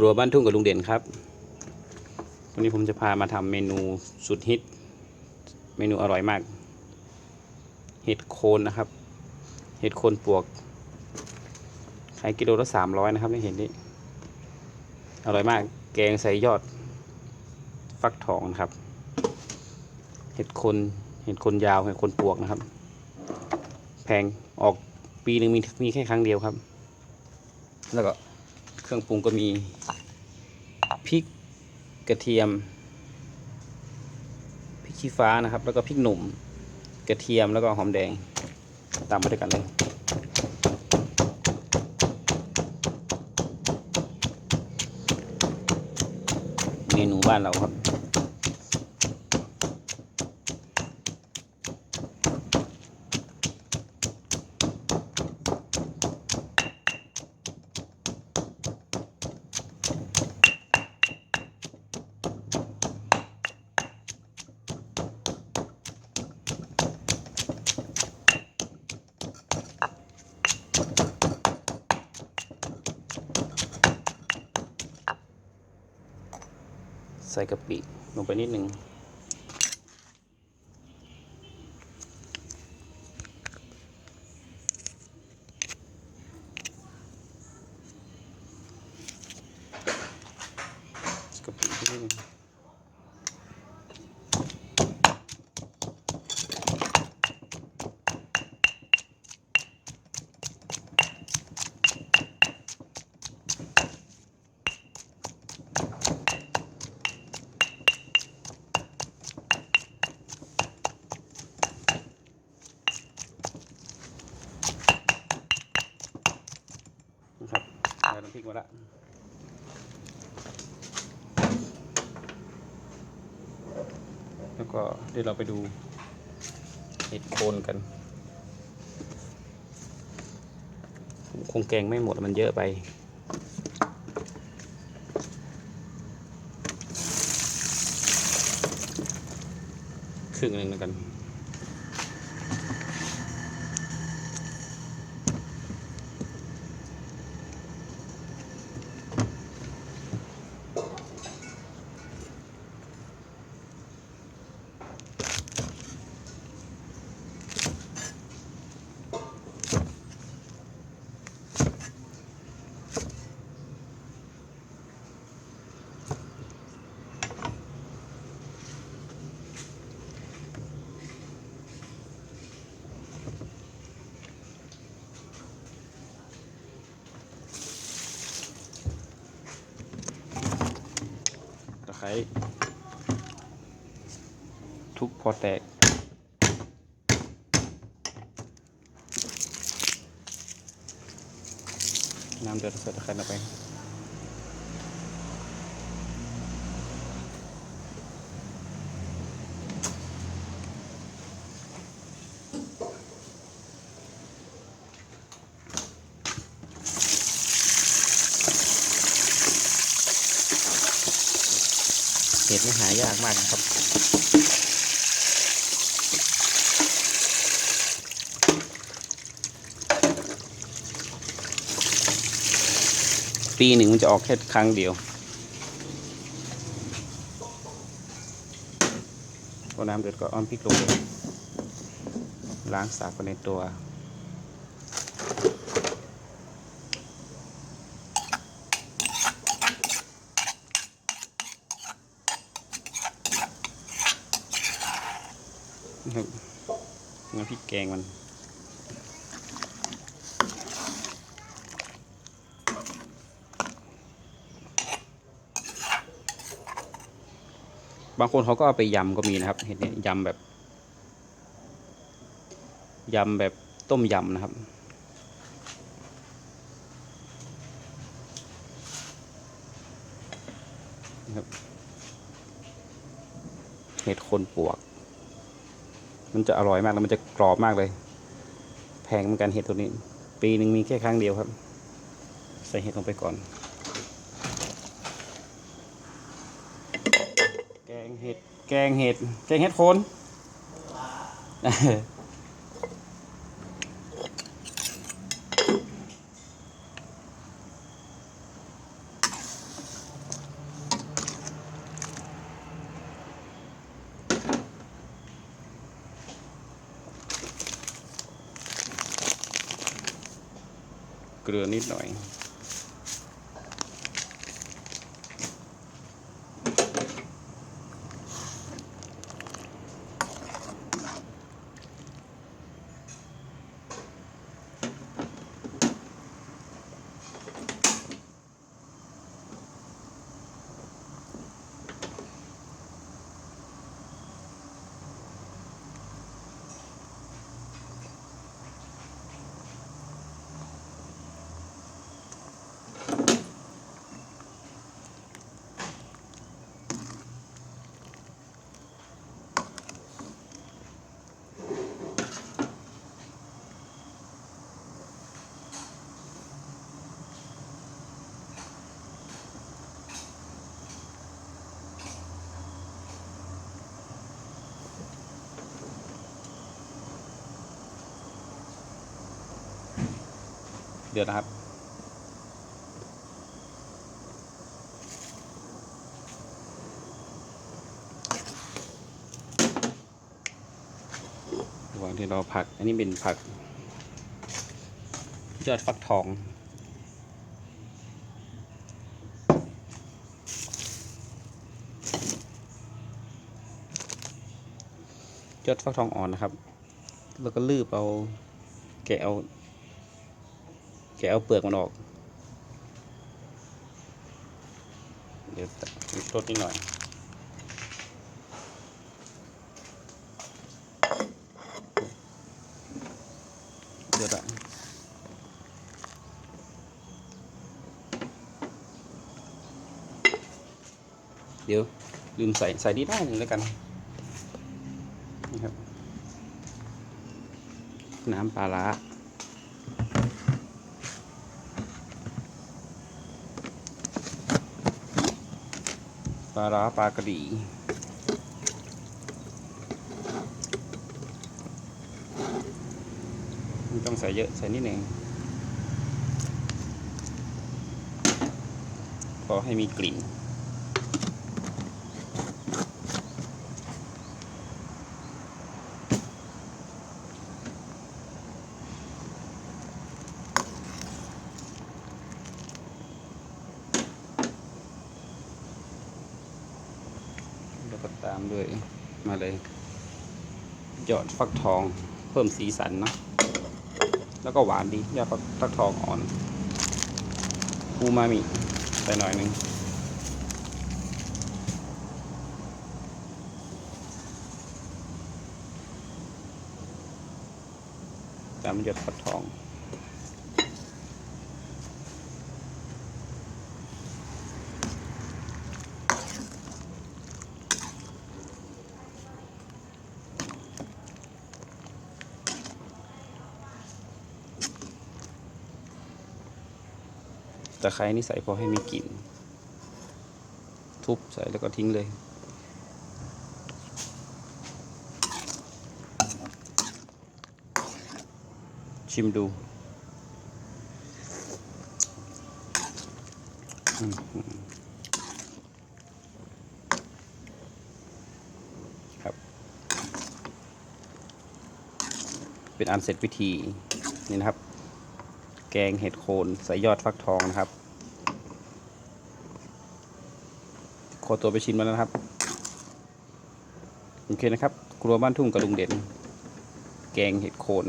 ครัวบ้านทุ่งกับลุงเด่นครับ วันนี้ผมจะพามาทำเมนูสุดฮิต เมนูอร่อยมาก เห็ดโคนนะครับ เห็ดโคนปวก ขายกิโลละสามร้อยนะครับในเห็ดนี้อร่อยมาก แกงใส่ยอด ฟักทองนะครับ เห็ดโคน เห็ดโคนยาว เห็ดโคนปวกนะครับ แพง ออกปีหนึ่งมีมีแค่ครั้งเดียวครับ แล้วก็ เครื่องปรุงก็มีพริกกระเทียมพริกชี้ฟ้านะครับ แล้วก็พริกหนุ่มกระเทียมแล้วก็หอมแดงตามมาด้วยกันเลยเมนูบ้านเราครับ ส่กะปิลงไปนิดนึงกะปินิดนึงนะครับได้น้ำพริกมาละ แล้วก็เดี๋ยวเราไปดูเห็ดโคนกันคงแกงไม่หมดมันเยอะไป ครึ่งหนึ่งแล้วกัน ทุบพอแตก น้ำเดือดส่ตะไคร้ลงไปเห็ดนี่หายากมากนะครับ ปีหนึ่งมันจะออกแค่ครั้งเดียวพอน้ำเดือดก็อ้อมพริกลงเลยล้างสากไปในตัวน้ำพริกแกงมัน บางคนเขาก็เอาไปยำก็มีนะครับ เห็ดเนี่ยยำแบบยำแบบต้มยำนะครับ เห็ดโคนปวก มันจะอร่อยมากแล้วมันจะกรอบมากเลย แพงเหมือนกันเห็ดตัวนี้ ปีหนึ่งมีแค่ครั้งเดียวครับ ใส่เห็ดลงไปก่อน แกงเห็ด แกงเห็ดโคนเกลือนิดหน่อย ดือดนะครับ ระหว่างที่เราผัก อันนี้เป็นผัก ยอดฟักทองยอดฟักทองอ่อนนะครับ แล้วก็ลืบเอาแกะเอา แกเอาเปลือกมันออก เดี๋ยวมีรสนิดหน่อยเดือดอะเดี๋ยวลืมใส่ ใส่นิดหน่อยหนึงแล้วกันนี่ครับ น้ำปลาร้า ลาร้าปลากระดีไม่ต้องใส่เยอะใส่นิดหนึ่งพอให้มีกลิ่น แล้วก็ตามด้วยมาเลยยอดฟักทองเพิ่มสีสันเนาะแล้วก็หวานดียอดฟักทองอ่อนอูมามิใส่หน่อยหนึ่งตามยอดฟักทอง ตะไคร้นี่ใส่พอให้มีกลิ่น ทุบใส่แล้วก็ทิ้งเลย ชิมดูครับ เป็นอันเสร็จพิธีนี่นะครับ แกงเห็ดโคนใส่ยอดฟักทองนะครับ ขอตัวไปชิมแล้วนะครับ โอเคนะครับ ครัวบ้านทุ่งกระลุงเด่น แกงเห็ดโคน